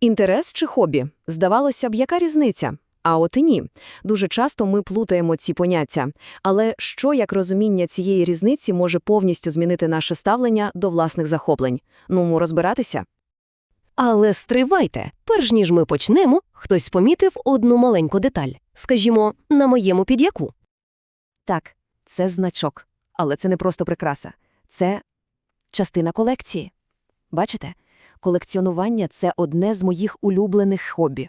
Інтерес чи хобі? Здавалося б, яка різниця? А от і ні. Дуже часто ми плутаємо ці поняття. Але що як розуміння цієї різниці може повністю змінити наше ставлення до власних захоплень? Ну, розбиратися? Але стривайте, перш ніж ми почнемо, хтось помітив одну маленьку деталь. Скажімо, на моєму підяку. Так, це значок. Але це не просто прикраса. Це частина колекції. Бачите? Колекціонування – це одне з моїх улюблених хобі.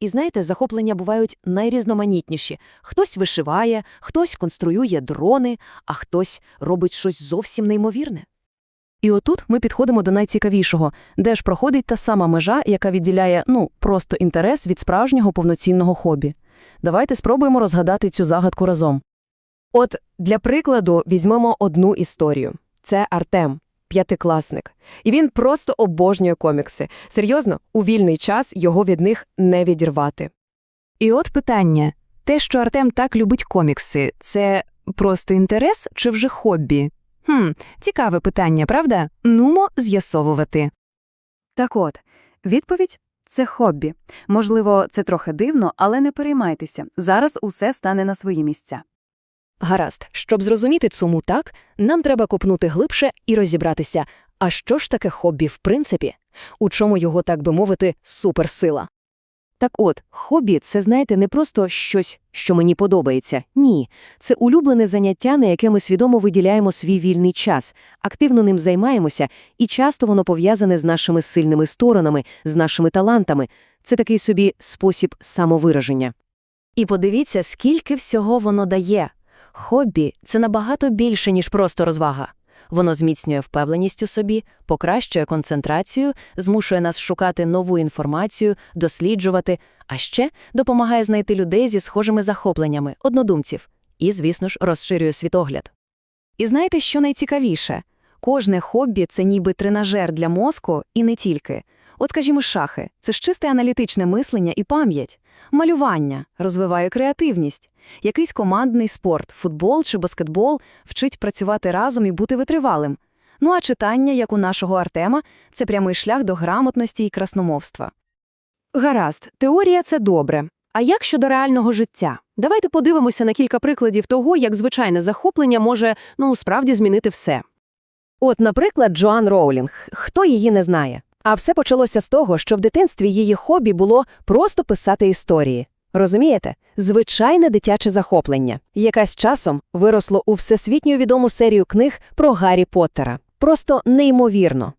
І знаєте, захоплення бувають найрізноманітніші. Хтось вишиває, хтось конструює дрони, а хтось робить щось зовсім неймовірне. І отут ми підходимо до найцікавішого, де ж проходить та сама межа, яка відділяє, ну, просто інтерес від справжнього повноцінного хобі. Давайте спробуємо розгадати цю загадку разом. От для прикладу візьмемо одну історію. Це Артем, п'ятикласник. І він просто обожнює комікси. Серйозно, у вільний час його від них не відірвати. І от питання: те, що Артем так любить комікси, це просто інтерес чи вже хобі? Хм, цікаве питання, правда? Нумо з'ясовувати. Так от, відповідь це хобі. Можливо, це трохи дивно, але не переймайтеся. Зараз усе стане на свої місця. Гаразд, щоб зрозуміти цьому так, нам треба копнути глибше і розібратися, а що ж таке хобі в принципі? У чому його, так би мовити, суперсила? Так от, хобі це, знаєте, не просто щось, що мені подобається. Ні, це улюблене заняття, на яке ми свідомо виділяємо свій вільний час, активно ним займаємося, і часто воно пов'язане з нашими сильними сторонами, з нашими талантами. Це такий собі спосіб самовираження. І подивіться, скільки всього воно дає. Хобі це набагато більше, ніж просто розвага. Воно зміцнює впевненість у собі, покращує концентрацію, змушує нас шукати нову інформацію, досліджувати, а ще допомагає знайти людей зі схожими захопленнями, однодумців, і, звісно ж, розширює світогляд. І знаєте, що найцікавіше? Кожне хобі це ніби тренажер для мозку і не тільки. От, скажімо, шахи це ж чисте аналітичне мислення і пам'ять. Малювання розвиває креативність. Якийсь командний спорт, футбол чи баскетбол вчить працювати разом і бути витривалим. Ну а читання, як у нашого Артема, це прямий шлях до грамотності і красномовства. Гаразд, теорія це добре. А як щодо реального життя? Давайте подивимося на кілька прикладів того, як звичайне захоплення може, ну, справді змінити все. От, наприклад, Джоан Роулінг. Хто її не знає? А все почалося з того, що в дитинстві її хобі було просто писати історії. Розумієте? Звичайне дитяче захоплення, з часом виросло у всесвітньо відому серію книг про Гаррі Поттера. Просто неймовірно.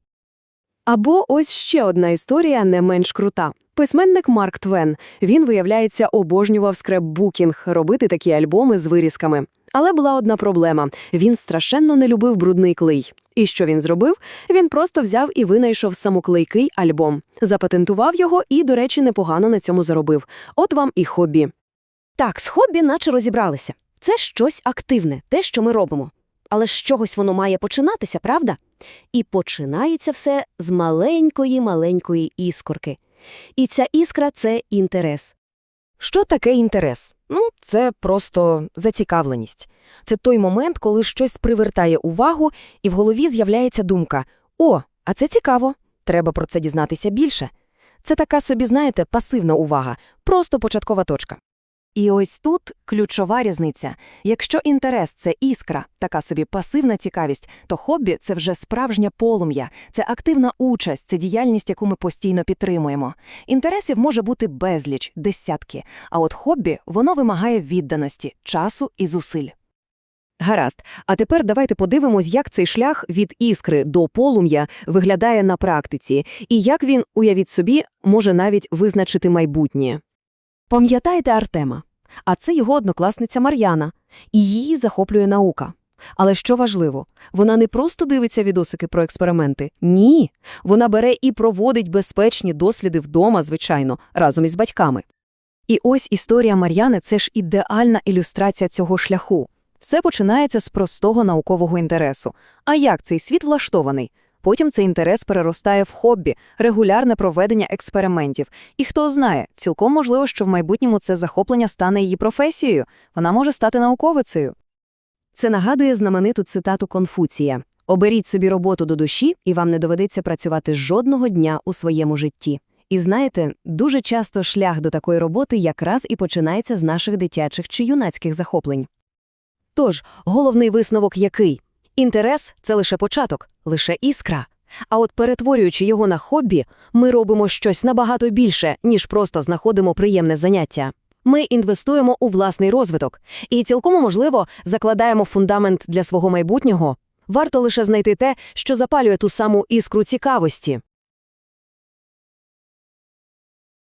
Або ось ще одна історія не менш крута. Письменник Марк Твен. Він, виявляється, обожнював скрепбукінг, робити такі альбоми з вирізками. Але була одна проблема – він страшенно не любив брудний клей. І що він зробив? Він просто взяв і винайшов самоклейкий альбом. Запатентував його і, до речі, непогано на цьому заробив. От вам і хобі. Так, з хобі наче розібралися. Це щось активне, те, що ми робимо. Але з чогось воно має починатися, правда? І починається все з маленької-маленької іскорки. І ця іскра – це інтерес. Що таке інтерес? Ну, це просто зацікавленість. Це той момент, коли щось привертає увагу, і в голові з'являється думка «О, а це цікаво, треба про це дізнатися більше». Це така собі, знаєте, пасивна увага, просто початкова точка. І ось тут ключова різниця. Якщо інтерес – це іскра, така собі пасивна цікавість, то хобі – це вже справжнє полум'я, це активна участь, це діяльність, яку ми постійно підтримуємо. Інтересів може бути безліч, десятки, а от хобі – воно вимагає відданості, часу і зусиль. Гаразд, а тепер давайте подивимось, як цей шлях від іскри до полум'я виглядає на практиці, і як він, уявіть собі, може навіть визначити майбутнє. Пам'ятаєте Артема? А це його однокласниця Мар'яна, і її захоплює наука. Але що важливо, вона не просто дивиться відосики про експерименти. Ні, вона бере і проводить безпечні досліди вдома, звичайно, разом із батьками. І ось історія Мар'яни – це ж ідеальна ілюстрація цього шляху. Все починається з простого наукового інтересу. А як цей світ влаштований? Потім цей інтерес переростає в хобі, регулярне проведення експериментів. І хто знає, цілком можливо, що в майбутньому це захоплення стане її професією, вона може стати науковицею. Це нагадує знамениту цитату Конфуція «Оберіть собі роботу до душі, і вам не доведеться працювати жодного дня у своєму житті». І знаєте, дуже часто шлях до такої роботи якраз і починається з наших дитячих чи юнацьких захоплень. Тож, головний висновок який? Інтерес – це лише початок, лише іскра. А от перетворюючи його на хобі, ми робимо щось набагато більше, ніж просто знаходимо приємне заняття. Ми інвестуємо у власний розвиток і цілком можливо закладаємо фундамент для свого майбутнього. Варто лише знайти те, що запалює ту саму іскру цікавості.